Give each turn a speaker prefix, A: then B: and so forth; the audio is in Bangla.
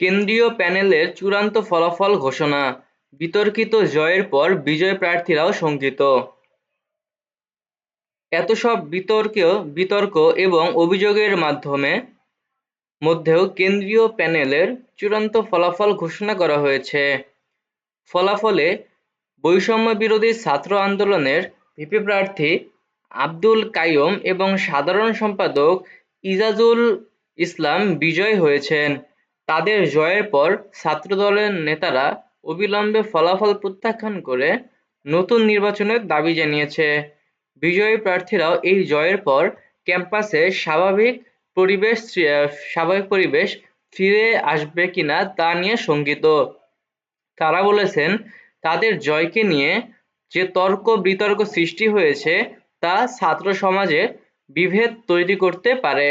A: কেন্দ্রীয় প্যানেলের চূড়ান্ত ফলাফল ঘোষণা, বিতর্কিত জয়ের পর বিজয় প্রার্থীরাও শঙ্কিত। এত সব বিতর্ক বিতর্ক এবং অভিযোগের মাধ্যমে মধ্যেও কেন্দ্রীয় প্যানেলের চূড়ান্ত ফলাফল ঘোষণা করা হয়েছে। ফলাফলে বৈষম্য বিরোধী ছাত্র আন্দোলনের ভিপি প্রার্থী আব্দুল কাইয়ুম এবং সাধারণ সম্পাদক ইজাজুল ইসলাম বিজয় হয়েছেন। তাদের জয়ের পর ছাত্রদলের নেতারা অবিলম্বে ফলাফল প্রত্যাখ্যান করে নতুন নির্বাচনের দাবি জানিয়েছে। বিজয়ী প্রার্থীরাও এই জয়ের পর ক্যাম্পাসে স্বাভাবিক পরিবেশ স্বাভাবিক পরিবেশ ফিরে আসবে কিনা তা নিয়ে শঙ্কিত। তারা বলেছেন, তাদের জয়কে নিয়ে যে তর্ক বিতর্ক সৃষ্টি হয়েছে তা ছাত্র সমাজে বিভেদ তৈরি করতে পারে।